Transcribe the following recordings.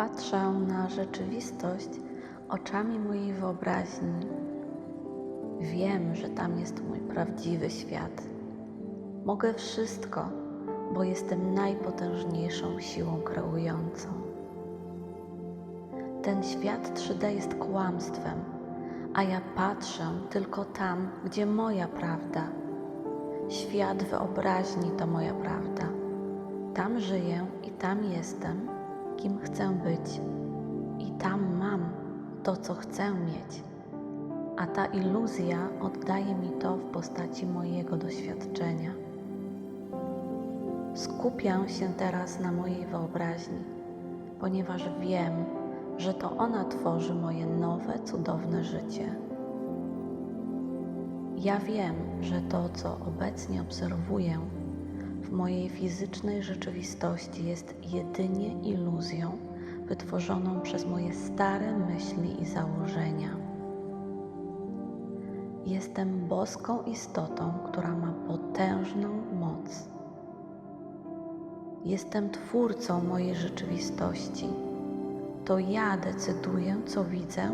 Patrzę na rzeczywistość oczami mojej wyobraźni. Wiem, że tam jest mój prawdziwy świat. Mogę wszystko, bo jestem najpotężniejszą siłą kreującą. Ten świat 3D jest kłamstwem, a ja patrzę tylko tam, gdzie moja prawda. Świat wyobraźni to moja prawda. Tam żyję i tam jestem, kim chcę być, i tam mam to, co chcę mieć. A ta iluzja oddaje mi to w postaci mojego doświadczenia. Skupiam się teraz na mojej wyobraźni, ponieważ wiem, że to ona tworzy moje nowe, cudowne życie. Ja wiem, że to, co obecnie obserwuję w mojej fizycznej rzeczywistości, jest jedynie iluzją wytworzoną przez moje stare myśli i założenia. Jestem boską istotą, która ma potężną moc. Jestem twórcą mojej rzeczywistości. To ja decyduję, co widzę,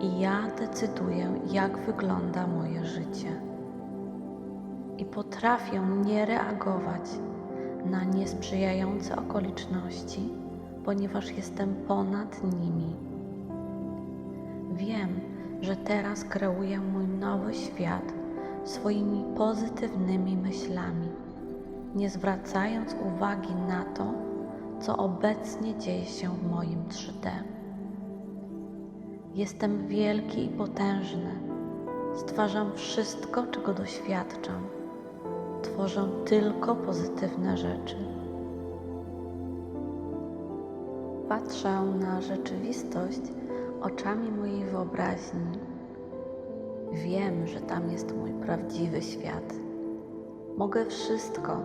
i ja decyduję, jak wygląda moje życie. I potrafię nie reagować na niesprzyjające okoliczności, ponieważ jestem ponad nimi. Wiem, że teraz kreuję mój nowy świat swoimi pozytywnymi myślami, nie zwracając uwagi na to, co obecnie dzieje się w moim 3D. Jestem wielki i potężny. Stwarzam wszystko, czego doświadczam. Tworzę tylko pozytywne rzeczy. Patrzę na rzeczywistość oczami mojej wyobraźni. Wiem, że tam jest mój prawdziwy świat. Mogę wszystko,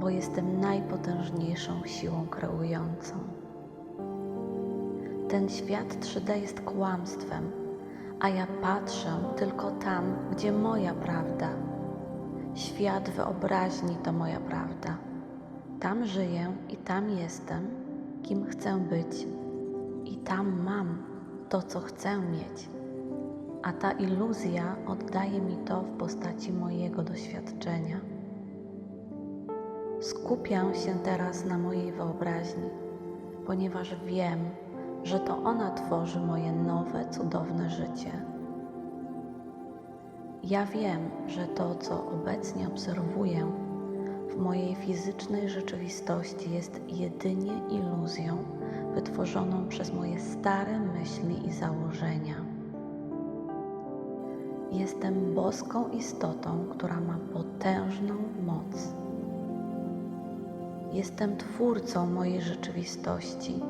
bo jestem najpotężniejszą siłą kreującą. Ten świat 3D jest kłamstwem, a ja patrzę tylko tam, gdzie moja prawda. Świat wyobraźni to moja prawda. Tam żyję i tam jestem, kim chcę być, i tam mam to, co chcę mieć. A ta iluzja oddaje mi to w postaci mojego doświadczenia. Skupiam się teraz na mojej wyobraźni, ponieważ wiem, że to ona tworzy moje nowe, cudowne życie. Ja wiem, że to, co obecnie obserwuję w mojej fizycznej rzeczywistości, jest jedynie iluzją wytworzoną przez moje stare myśli i założenia. Jestem boską istotą, która ma potężną moc. Jestem twórcą mojej rzeczywistości.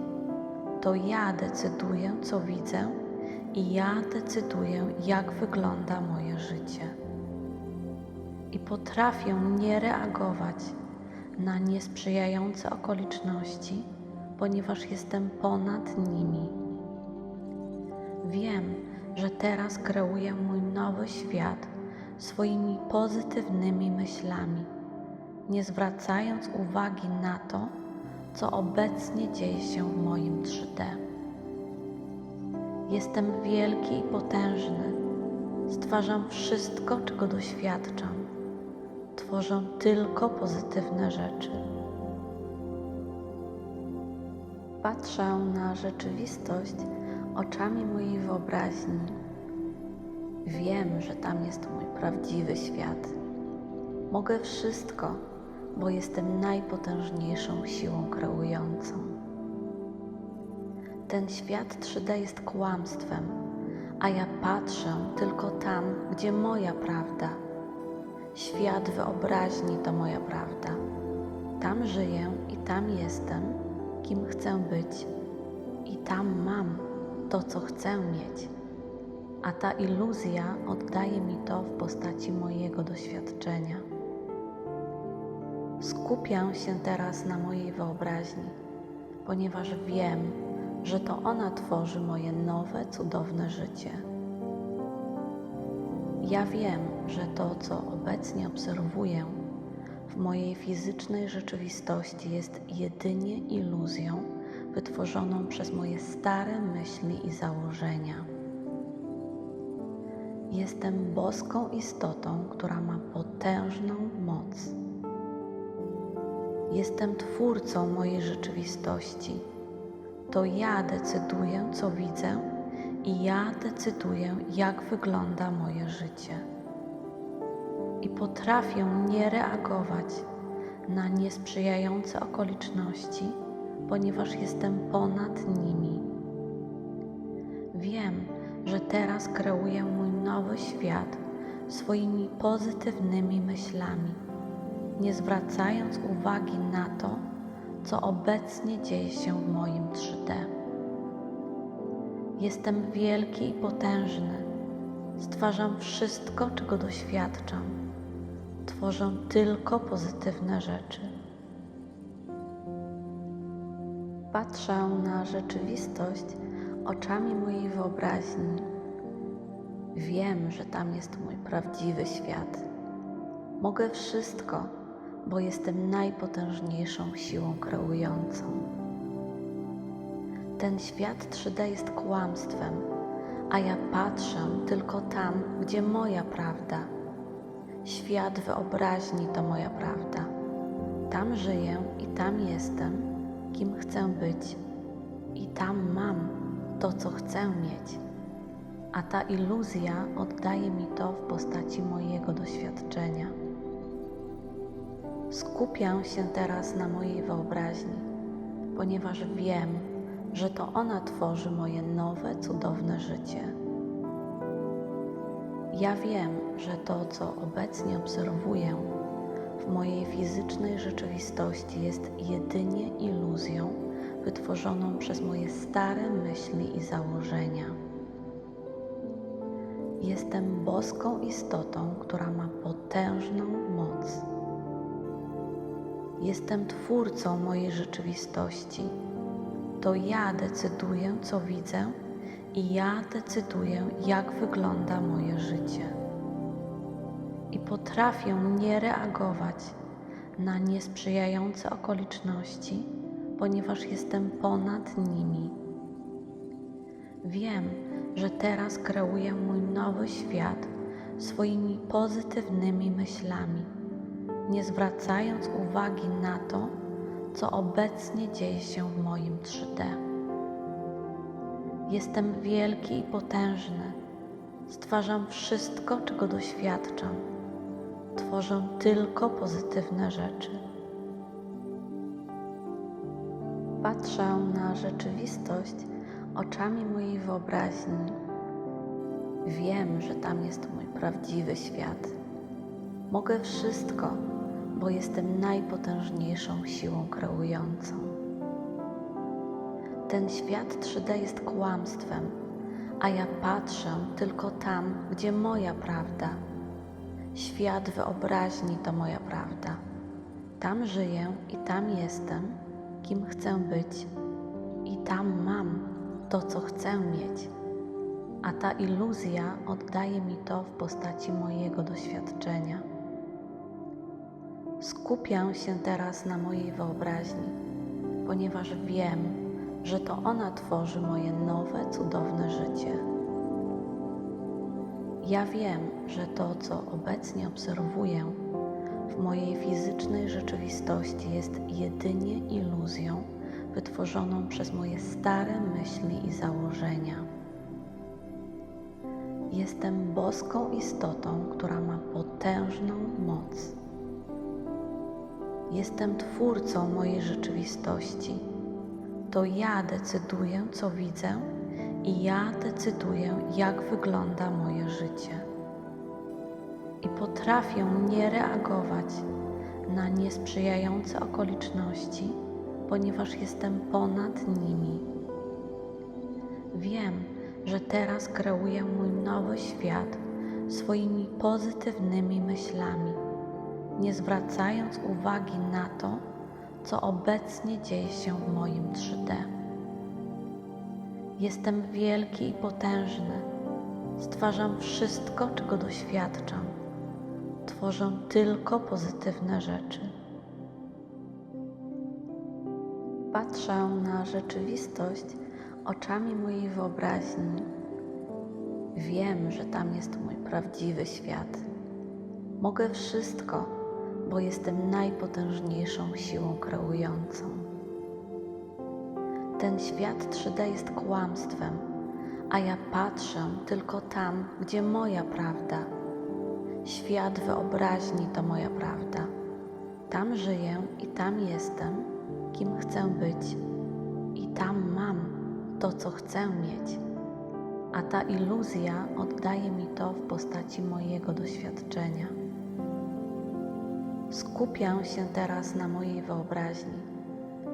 To ja decyduję, co widzę, i ja decyduję, jak wygląda moje życie. I potrafię nie reagować na niesprzyjające okoliczności, ponieważ jestem ponad nimi. Wiem, że teraz kreuję mój nowy świat swoimi pozytywnymi myślami, nie zwracając uwagi na to, co obecnie dzieje się w moim 3D. Jestem wielki i potężny. Stwarzam wszystko, czego doświadczam. Tworzę tylko pozytywne rzeczy. Patrzę na rzeczywistość oczami mojej wyobraźni. Wiem, że tam jest mój prawdziwy świat. Mogę wszystko, bo jestem najpotężniejszą siłą kreującą. Ten świat 3D jest kłamstwem, a ja patrzę tylko tam, gdzie moja prawda. Świat wyobraźni to moja prawda. Tam żyję i tam jestem, kim chcę być, i tam mam to, co chcę mieć. A ta iluzja oddaje mi to w postaci mojego doświadczenia. Skupiam się teraz na mojej wyobraźni, ponieważ wiem, że to ona tworzy moje nowe, cudowne życie. Ja wiem, że to, co obecnie obserwuję w mojej fizycznej rzeczywistości, jest jedynie iluzją wytworzoną przez moje stare myśli i założenia. Jestem boską istotą, która ma potężną moc. Jestem twórcą mojej rzeczywistości. To ja decyduję, co widzę, i ja decyduję, jak wygląda moje życie. I potrafię nie reagować na niesprzyjające okoliczności, ponieważ jestem ponad nimi. Wiem, że teraz kreuję mój nowy świat swoimi pozytywnymi myślami, nie zwracając uwagi na to, co obecnie dzieje się w moim 3D. Jestem wielki i potężny. Stwarzam wszystko, czego doświadczam. Tworzę tylko pozytywne rzeczy. Patrzę na rzeczywistość oczami mojej wyobraźni. Wiem, że tam jest mój prawdziwy świat. Mogę wszystko, bo jestem najpotężniejszą siłą kreującą. Ten świat 3D jest kłamstwem, a ja patrzę tylko tam, gdzie moja prawda. Świat wyobraźni to moja prawda. Tam żyję i tam jestem, kim chcę być, i tam mam to, co chcę mieć. A ta iluzja oddaje mi to w postaci mojego doświadczenia. Skupiam się teraz na mojej wyobraźni, ponieważ wiem, że to ona tworzy moje nowe, cudowne życie. Ja wiem, że to, co obecnie obserwuję w mojej fizycznej rzeczywistości, jest jedynie iluzją wytworzoną przez moje stare myśli i założenia. Jestem boską istotą, która ma potężną moc. Jestem twórcą mojej rzeczywistości. To ja decyduję, co widzę, i ja decyduję, jak wygląda moje życie. I potrafię nie reagować na niesprzyjające okoliczności, ponieważ jestem ponad nimi. Wiem, że teraz kreuję mój nowy świat swoimi pozytywnymi myślami, nie zwracając uwagi na to, co obecnie dzieje się w moim 3D. Jestem wielki i potężny. Stwarzam wszystko, czego doświadczam. Tworzę tylko pozytywne rzeczy. Patrzę na rzeczywistość oczami mojej wyobraźni. Wiem, że tam jest mój prawdziwy świat. Mogę wszystko, bo jestem najpotężniejszą siłą kreującą. Ten świat 3D jest kłamstwem, a ja patrzę tylko tam, gdzie moja prawda. Świat wyobraźni to moja prawda. Tam żyję i tam jestem, kim chcę być, i tam mam to, co chcę mieć. A ta iluzja oddaje mi to w postaci mojego doświadczenia. Skupiam się teraz na mojej wyobraźni, ponieważ wiem, że to ona tworzy moje nowe, cudowne życie. Ja wiem, że to, co obecnie obserwuję w mojej fizycznej rzeczywistości, jest jedynie iluzją wytworzoną przez moje stare myśli i założenia. Jestem boską istotą, która ma potężną moc. Jestem twórcą mojej rzeczywistości. To ja decyduję, co widzę, i ja decyduję, jak wygląda moje życie. I potrafię nie reagować na niesprzyjające okoliczności, ponieważ jestem ponad nimi. Wiem, że teraz kreuję mój nowy świat swoimi pozytywnymi myślami, nie zwracając uwagi na to, co obecnie dzieje się w moim 3D. Jestem wielki i potężny. Stwarzam wszystko, czego doświadczam. Tworzę tylko pozytywne rzeczy. Patrzę na rzeczywistość oczami mojej wyobraźni. Wiem, że tam jest mój prawdziwy świat. Mogę wszystko, bo jestem najpotężniejszą siłą kreującą. Ten świat 3D jest kłamstwem, a ja patrzę tylko tam, gdzie moja prawda. Świat wyobraźni to moja prawda. Tam żyję i tam jestem, kim chcę być, i tam mam to, co chcę mieć. A ta iluzja oddaje mi to w postaci mojego doświadczenia. Skupiam się teraz na mojej wyobraźni,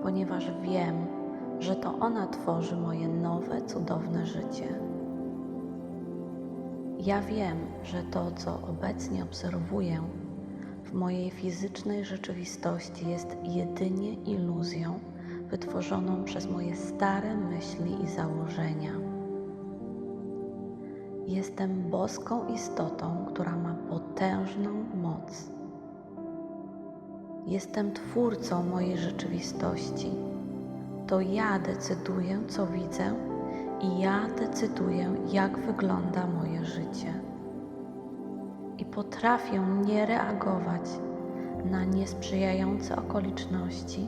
ponieważ wiem, że to ona tworzy moje nowe, cudowne życie. Ja wiem, że to, co obecnie obserwuję w mojej fizycznej rzeczywistości, jest jedynie iluzją wytworzoną przez moje stare myśli i założenia. Jestem boską istotą, która ma potężną moc. Jestem twórcą mojej rzeczywistości. To ja decyduję, co widzę, i ja decyduję, jak wygląda moje życie. I potrafię nie reagować na niesprzyjające okoliczności,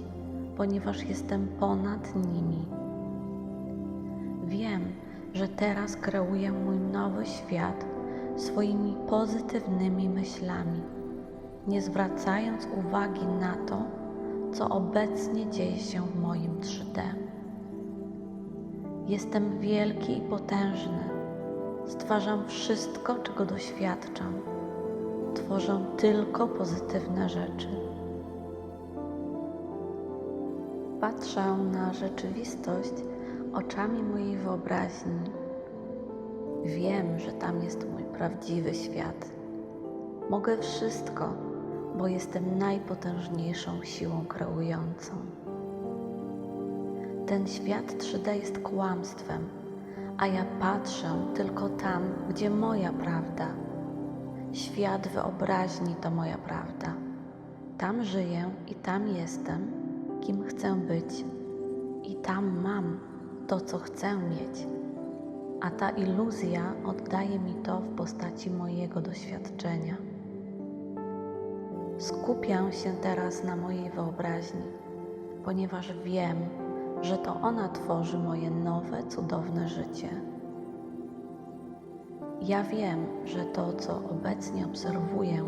ponieważ jestem ponad nimi. Wiem, że teraz kreuję mój nowy świat swoimi pozytywnymi myślami, nie zwracając uwagi na to, co obecnie dzieje się w moim 3D. Jestem wielki i potężny. Stwarzam wszystko, czego doświadczam. Tworzę tylko pozytywne rzeczy. Patrzę na rzeczywistość oczami mojej wyobraźni. Wiem, że tam jest mój prawdziwy świat. Mogę wszystko, bo jestem najpotężniejszą siłą kreującą. Ten świat 3D jest kłamstwem, a ja patrzę tylko tam, gdzie moja prawda. Świat wyobraźni to moja prawda. Tam żyję i tam jestem, kim chcę być, i tam mam to, co chcę mieć. A ta iluzja oddaje mi to w postaci mojego doświadczenia. Skupiam się teraz na mojej wyobraźni, ponieważ wiem, że to ona tworzy moje nowe, cudowne życie. Ja wiem, że to, co obecnie obserwuję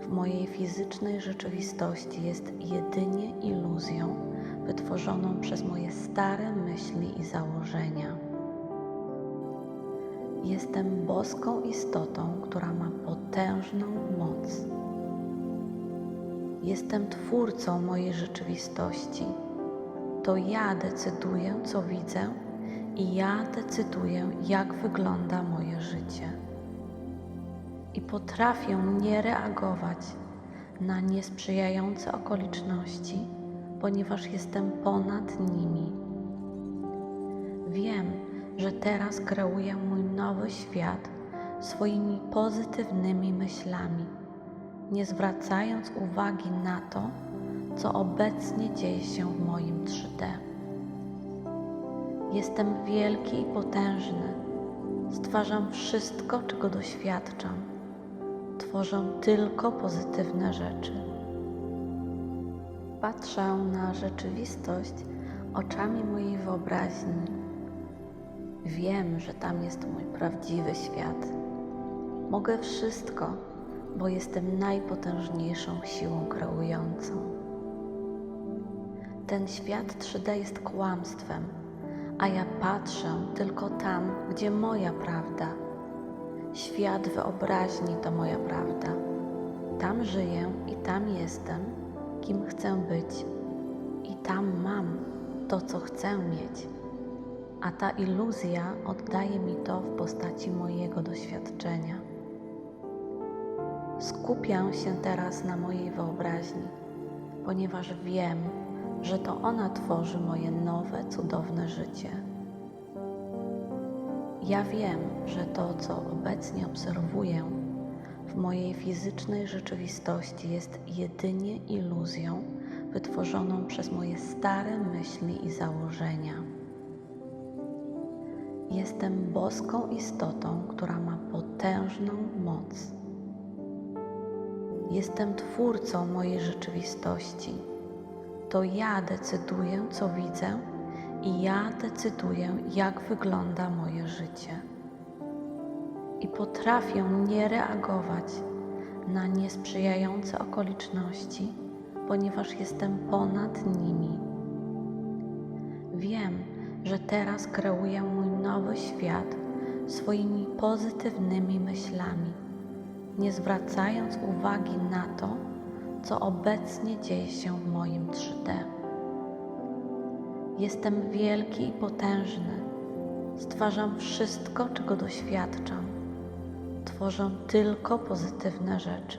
w mojej fizycznej rzeczywistości, jest jedynie iluzją wytworzoną przez moje stare myśli i założenia. Jestem boską istotą, która ma potężną moc. Jestem twórcą mojej rzeczywistości. To ja decyduję, co widzę, i ja decyduję, jak wygląda moje życie. I potrafię nie reagować na niesprzyjające okoliczności, ponieważ jestem ponad nimi. Wiem, że teraz kreuję mój nowy świat swoimi pozytywnymi myślami, nie zwracając uwagi na to, co obecnie dzieje się w moim 3D. Jestem wielki i potężny. Stwarzam wszystko, czego doświadczam. Tworzę tylko pozytywne rzeczy. Patrzę na rzeczywistość oczami mojej wyobraźni. Wiem, że tam jest mój prawdziwy świat. Mogę wszystko, bo jestem najpotężniejszą siłą kreującą. Ten świat 3D jest kłamstwem, a ja patrzę tylko tam, gdzie moja prawda. Świat wyobraźni to moja prawda. Tam żyję i tam jestem, kim chcę być, i tam mam to, co chcę mieć. A ta iluzja oddaje mi to w postaci mojego doświadczenia. Skupiam się teraz na mojej wyobraźni, ponieważ wiem, że to ona tworzy moje nowe, cudowne życie. Ja wiem, że to, co obecnie obserwuję w mojej fizycznej rzeczywistości, jest jedynie iluzją wytworzoną przez moje stare myśli i założenia. Jestem boską istotą, która ma potężną moc. Jestem twórcą mojej rzeczywistości. To ja decyduję, co widzę, i ja decyduję, jak wygląda moje życie. I potrafię nie reagować na niesprzyjające okoliczności, ponieważ jestem ponad nimi. Wiem, że teraz kreuję mój nowy świat swoimi pozytywnymi myślami, nie zwracając uwagi na to, co obecnie dzieje się w moim 3D. Jestem wielki i potężny. Stwarzam wszystko, czego doświadczam. Tworzę tylko pozytywne rzeczy.